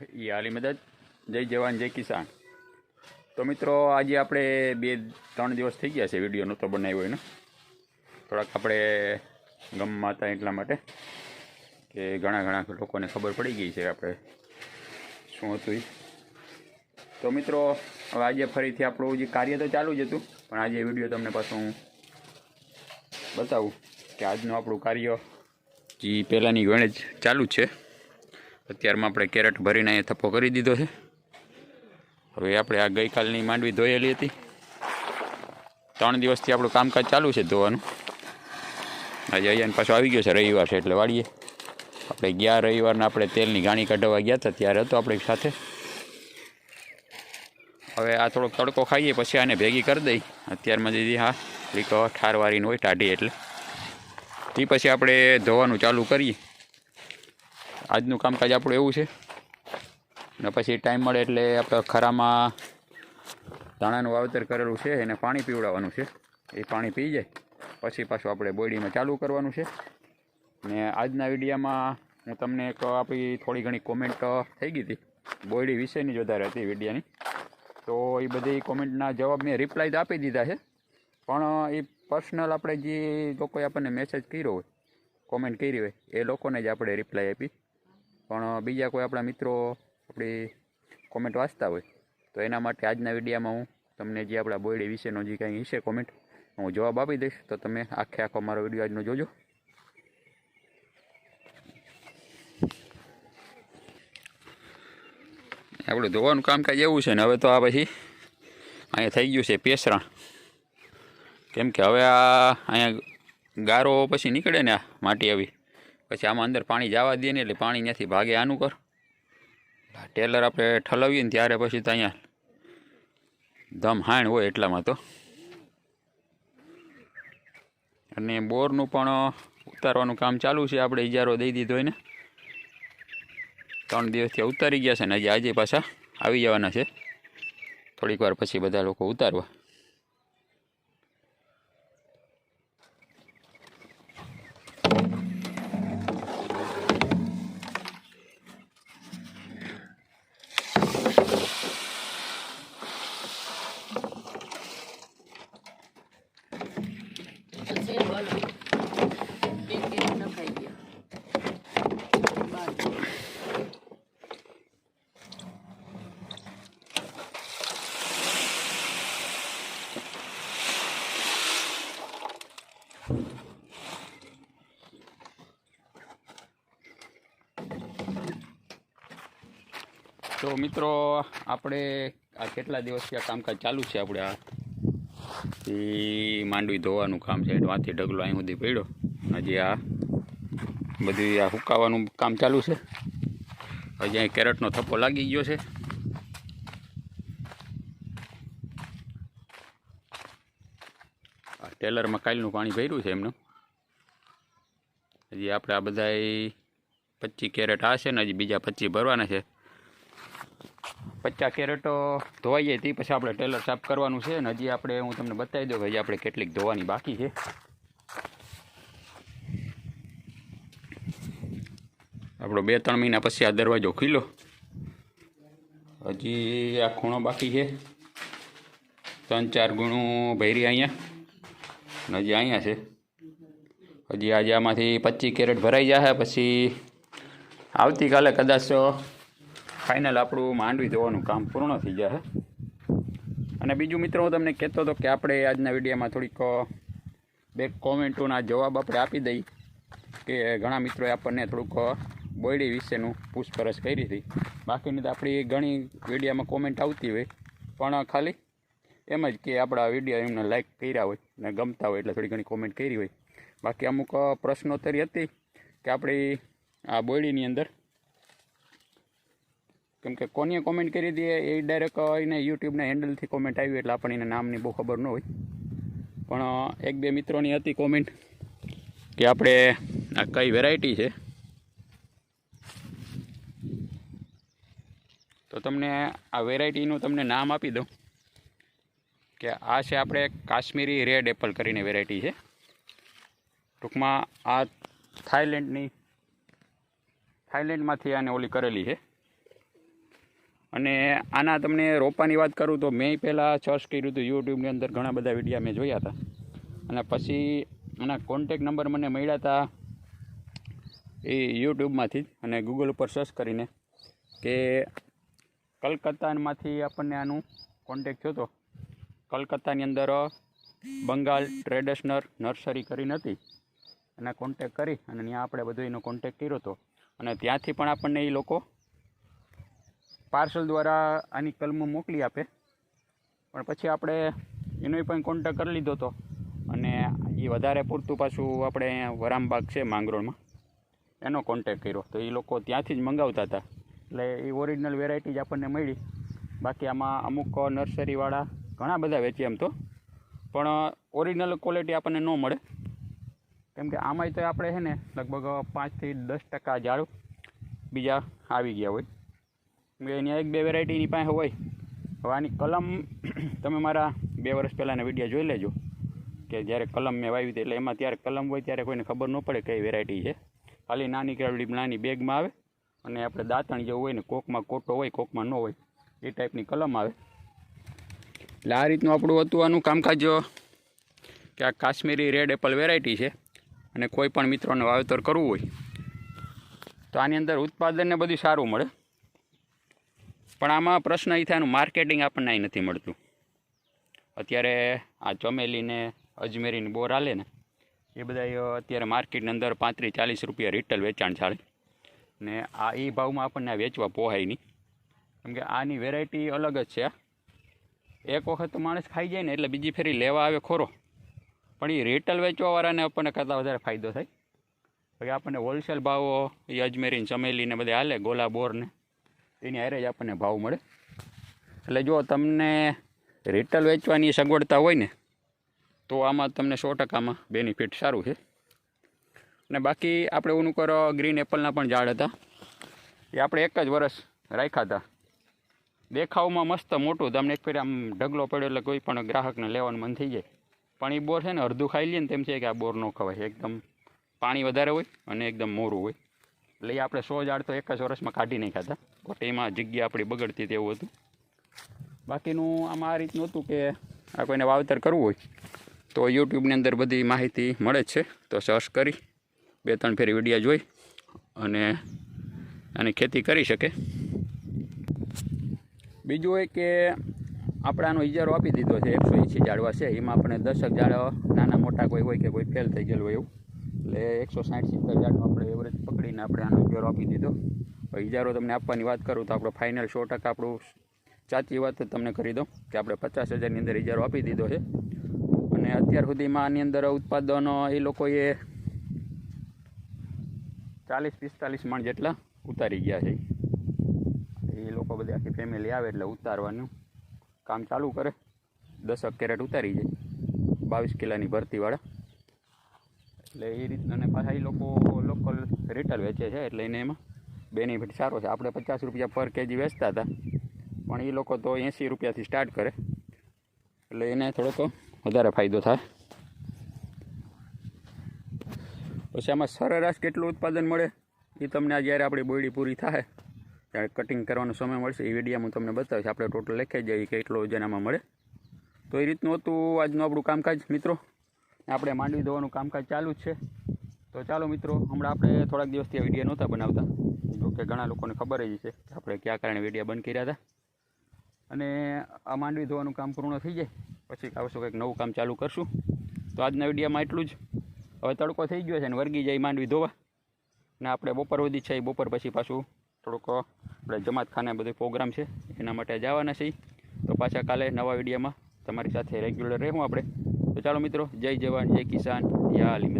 એ હાલી મદદ જય જવાન, જય કિસાન. તો મિત્રો, આજે આપણે બે, ત્રણ દિવસ થઈ ગયા છે વીડિયો નહોતો બનાવ્યો એનો. થોડાક આપણે ગમમાં હતા એટલા માટે કે ઘણા ઘણા લોકોને ખબર પડી ગઈ છે આપણે શું હતું એ તો મિત્રો, હવે આજે ફરીથી આપણું જે કાર્ય તો ચાલુ જ હતું, પણ આજે વીડિયો તમને પાછું હું બતાવું કે આજનું આપણું કાર્ય જે પહેલાંની ગણે જ ચાલુ છે. અત્યારમાં આપણે કેરેટ ભરીને અહીંયા થપ્પો કરી દીધો છે. હવે આપણે આ ગઈકાલની માંડવી ધોયેલી હતી. ત્રણ દિવસથી આપણું કામકાજ ચાલુ છે ધોવાનું. આજે અહીંયા પાછો આવી ગયો છે, રવિવાર છે એટલે વાળીએ. આપણે ગયા રવિવારના આપણે તેલની ગાણી કાઢવા ગયા હતા, ત્યારે હતો આપણી સાથે. હવે આ થોડોક તડકો ખાઈએ, પછી આને ભેગી કરી દઈ. અત્યારમાં દીધી હા લીકો ઠારવારીને હોય ટાઢી એટલે. તે પછી આપણે ધોવાનું ચાલુ કરીએ. આજનું કામકાજ આપણું એવું છે. ને પછી ટાઈમ મળે એટલે આપણે ખરામાં ધાણાનું વાવેતર કરેલું છે, એને પાણી પીવડાવવાનું છે. એ પાણી પી જાય. પછી પાછું આપણે બોયડીમાં ચાલુ કરવાનું છે. ને આજના વિડીયામાં હું તમને એક આપણી થોડી ઘણી કોમેન્ટ થઈ ગઈ હતી. બોયડી વિશેની જ વધારે હતી વિડીયાની. તો એ બધી કોમેન્ટના જવાબ મેં રિપ્લાય તો આપી દીધા છે. પણ એ પર્સનલ આપણે જે લોકોએ આપણને મેસેજ કર્યો હોય કોમેન્ટ કરી હોય, એ લોકોને જ આપણે રિપ્લાય આપી. પણ બીજા કોઈ આપણા મિત્રો આપણી કોમેન્ટ વાંચતા હોય, તો એના માટે આજના વિડીયામાં હું તમને જે આપણા બોયડી વિશેનો જે કાંઈ હશે કોમેન્ટ હું જવાબ આપી દઈશ. તો તમે આખે આખો મારો વીડિયો આજનો જોજો. આપણું ધોવાનું કામકાજ એવું છે ને, હવે તો આ પછી અહીંયા થઈ ગયું છે પેસરણ. કેમ કે હવે આ અહીંયા ગારો પછી નીકળે ને આ માટી આવી. પછી આમાં અંદર પાણી જવા દે ને એટલે પાણી ત્યાંથી ભાગે આનું કર ટેલર આપણે ઠલવીએ ને ત્યારે પછી તો અહીંયા ધમ હાણ હોય એટલામાં તો. અને બોરનું પણ ઉતારવાનું કામ ચાલુ છે. આપણે ઇજારો દઈ દીધો એને. ત્રણ દિવસથી ઉતારી ગયા છે ને હજી આજે પાછા આવી જવાના છે. થોડીક વાર પછી બધા લોકો ઉતારવા છે બોલો એક એક નખાઈ ગયો બાર. તો મિત્રો, આપણે આ કેટલા દિવસથી આ કામકાજ ચાલુ છે આપણે આ? એ માંડવી ધોવાનું કામ છે, વાંથી ઢગલો અહીં સુધી પડ્યો. હજી આ બધી આ હુકાવાનું કામ ચાલુ છે. હજી અહીં કેરેટનો થપ્પો લાગી ગયો છે. આ ટેલરમાં કાલનું પાણી ભર્યું છે એમનું. હજી આપણે આ બધા પચીસ કેરેટ આ છે ને હજી બીજા પચીસ ભરવાના છે. પચાસ કેરેટો ધોવાઈ જાય તે પછી આપણે ટેલર સાફ કરવાનું છે અને હજી આપણે હું તમને બતાવી દઉં હજી આપણે કેટલીક ધોવાની બાકી છે. આપણો બે ત્રણ મહિના પછી આ દરવાજો ખીલો હજી આ ખૂણો બાકી છે. ત્રણ ચાર ગુણું ભૈરી અહીંયા. અને હજી અહીંયા છે. હજી આજે આમાંથી પચીસ કેરેટ ભરાઈ જશે પછી આવતીકાલે કદાચ ફાઇનલ આપણું માંડવી ધોવાનું કામ પૂર્ણ થઈ જશે અને બીજું મિત્રો, હું તમને કહેતો હતો કે આપણે આજના વિડીયોમાં થોડીક બે કોમેન્ટોના જવાબ આપણે આપી દઈએ કે ઘણા મિત્રોએ આપણને થોડુંક બોયડી વિશેનું પૂછપરછ કરી હતી. બાકીની તો આપણી ઘણી વિડીયોમાં કોમેન્ટ આવતી હોય, પણ ખાલી એમ જ કે આપણા વીડિયો એમને લાઈક કર્યા હોય ને ગમતા હોય એટલે થોડી ઘણી કોમેન્ટ કરી હોય. બાકી અમુક પ્રશ્નોત્તરી હતી કે આપણી આ બોયડીની અંદર કેમ કે કોનીએ કોમેન્ટ કરી હતી એ ડાયરેક્ટ એને યુટ્યુબના હેન્ડલથી કોમેન્ટ આવી એટલે આપણને નામની બહુ ખબર ન હોય. પણ એક બે મિત્રોની હતી કોમેન્ટ કે આપણે આ કઈ વેરાયટી છે. તો તમને આ વેરાયટીનું તમને નામ આપી દઉં કે આ છે આપણે કાશ્મીરી રેડ એપલ કરીને વેરાયટી છે. ટૂંકમાં આ થાઈલેન્ડની થાઈલેન્ડમાંથી આને ઓલી કરેલી છે. અને આના તમને રોપાની વાત કરું તો મેં પહેલાં સર્ચ કર્યું હતું યુટ્યુબની અંદર ઘણા બધા વિડીયા મેં જોયા હતા. અને પછી આના કોન્ટેક નંબર મને મળ્યા હતા એ યુટ્યુબમાંથી જ અને ગૂગલ ઉપર સર્ચ કરીને કે કલકત્તામાંથી આપણને આનું કોન્ટેક થયો હતો કલકત્તાની અંદર બંગાળ ટ્રેડિશનલ નર્સરી કરીને હતી અને કોન્ટેક કરી અને ત્યાં આપણે બધો એનો કોન્ટેક કર્યો હતો. અને ત્યાંથી પણ આપણને એ લોકો પાર્સલ દ્વારા આની કલમો મોકલી આપે. પણ પછી આપણે એનો પણ કોન્ટેક કરી લીધો હતો અને એ વધારે પૂરતું પાછું આપણે વરામબાગ છે માંગરોળમાં. એનો કોન્ટેક કર્યો. તો એ લોકો ત્યાંથી જ મંગાવતા હતા. એટલે એ ઓરિજિનલ વેરાયટી જ આપણને મળી. બાકી આમાં અમુક નર્સરીવાળા ઘણા બધા વેચે એમ તો. પણ ઓરિજિનલ ક્વોલિટી આપણને ન મળે. કેમ કે આમાંય તો આપણે છે ને લગભગ પાંચથી દસ ટકા ઝાડ બીજા આવી ગયા હોય. એની એક બે વેરાયટીની પાસે હોય. હવે આની કલમ, તમે મારા બે વર્ષ પહેલાંના વીડિયો જોઈ લેજો. કે જ્યારે કલમ મેં વાવી હતી, એટલે એમાં ત્યારે કલમ હોય ત્યારે કોઈને ખબર ન પડે કઈ વેરાયટી છે. ખાલી નાની કેવડી નાની બેગમાં આવે અને આપણે દાંતણ જેવું હોય ને, કોકમાં કોટો હોય, કોકમાં ન હોય, એ ટાઈપની કલમ આવે. એટલે આ રીતનું આપણું હતું આનું કામકાજ, કે આ કાશ્મીરી રેડ એપલ વેરાયટી છે. અને કોઈ પણ મિત્રોને વાવેતર કરવું હોય, તો આની અંદર ઉત્પાદનને બધું સારું મળે. પણ આમાં પ્રશ્ન એ થાય એનું માર્કેટિંગ આપણને અહીં નથી મળતું. અત્યારે આ ચમેલીને અજમેરીની બોર હાલે ને, એ બધા અત્યારે માર્કેટની અંદર પાંત્રીસ ચાલીસ રૂપિયા રિટેલ વેચાણ ચાલે. ને આ એ ભાવમાં આપણને વેચવા પોહાય નહીં. કેમ કે આની વેરાયટી અલગ જ છે એક વખત માણસ ખાઈ જાય ને એટલે બીજી ફેરી લેવા આવે ખોરો. પણ એ રિટેલ વેચવાવાળાને આપણને કરતાં વધારે ફાયદો થાય. પછી આપણને હોલસેલ ભાવો એ અજમેરીને ચમેલીને બધે હાલે, ગોલા બોરને એની હારે જ આપણને ભાવ મળે. એટલે જો તમને રિટેલ વેચવાની સગવડતા હોય ને, તો આમાં તમને સો ટકામાં બેનિફિટ સારું છે. અને બાકી આપણે ઓનું કરો ગ્રીન એપલના પણ ઝાડ હતા. એ આપણે એક જ વરસ રાખ્યા હતા. દેખાવમાં મસ્ત મોટું તમને એક ફેર આમ ઢગલો પડ્યો એટલે કોઈ પણ ગ્રાહકને લેવાનું મન થઈ જાય. પણ એ બોર છે ને, અડધું ખાઈ લઈએ ને તેમ છે કે આ બોર ન ખવાય. એકદમ પાણી વધારે હોય અને એકદમ મોરું હોય. એટલે એ આપણે સો ઝાડ તો એક જ વર્ષમાં કાઢી નાખ્યા ખાતા એમાં જગ્યા આપણી બગડતી તેવું હતું. બાકીનું આમાં આ રીતનું હતું કે આ કોઈને વાવેતર કરવું હોય, તો યુટ્યુબની અંદર બધી માહિતી મળે છે. તો સર્ચ કરી, બે ત્રણ ફેરી વિડીયા જોઈ અને આની ખેતી કરી શકે. બીજું એ કે આપણે આનો ઇજારો આપી દીધો છે, એકસો એંસી ઝાડવા છે. એમાં આપણે દસક ઝાડ નાના મોટા કોઈ હોય કે કોઈ ફેલ થઈ ગયેલું હોય એવું. એટલે એકસો સાઠ સિત્તેર ઝાડનો આપણે એવરેજ પકડીને આપણે આનો ઇજારો આપી દીધો. ઇજારો તમને આપવાની વાત કરું તો આપણો ફાઇનલ સો ટકા આપણું સાચી વાત તમને કરી દઉં કે આપણે પચાસ હજારની અંદર ઇજારો આપી દીધો છે. અને અત્યાર સુધીમાં આની અંદર ઉત્પાદનો એ લોકોએ ચાલીસ પિસ્તાલીસ મણ જેટલા ઉતારી ગયા છે. એ લોકો બધી આખી ફેમિલી આવે એટલે ઉતારવાનું કામ ચાલુ કરે. દસક કેરેટ ઉતારી જાય બાવીસ કિલાની ભરતીવાળા. એટલે એ રીતના અને પાછા એ લોકો લોકલ રિટેલ વેચે છે એટલે એને એમાં બેનિફિટ સારો છે. આપણે પચાસ રૂપિયા પર કેજી વેચતા હતા. પણ એ લોકો તો એંસી રૂપિયાથી સ્ટાર્ટ કરે. એટલે એને થોડોક વધારે ફાયદો થાય. પછી આમાં સરેરાશ કેટલું ઉત્પાદન મળે? એ તમને જ્યારે આપણી બોયડી પૂરી થાય, ત્યારે કટિંગ કરવાનો સમય મળશે. એ વીડિયો હું તમને બતાવીશ. આપણે ટોટલ લખાઈ જઈએ કે એટલો વજન આમાં મળે. તો એ રીતનું હતું આજનું આપણું કામકાજ, મિત્રો. આપણે માંડવી ધોવાનું કામકાજ ચાલુ જ છે. તો ચાલો, મિત્રો, હમણાં આપણે થોડાક દિવસથી આ વીડિયો નહોતા બનાવતા. જો કે ઘણા લોકોને ખબર જ છે કે આપણે કયા કારણે વિડીયા બંધ કર્યા હતા. અને આ માંડવી ધોવાનું કામ પૂર્ણ થઈ જાય, પછી આવશું કંઈક નવું કામ ચાલુ કરશું. તો આજના વિડીયામાં એટલું જ. હવે તડકો થઈ ગયો છે ને વર્ગી જાય માંડવી ધોવા. ને આપણે બપોર સુધી છે, બપોર પછી પાછું થોડુંક આપણે જમાતખાને બધું પ્રોગ્રામ છે, એના માટે જવાના છીએ તો પાછા કાલે નવા વિડીયામાં તમારી સાથે રેગ્યુલર રહેવું આપણે. તો ચાલો મિત્રો, જય જવાન, જય કિસાન યા અલી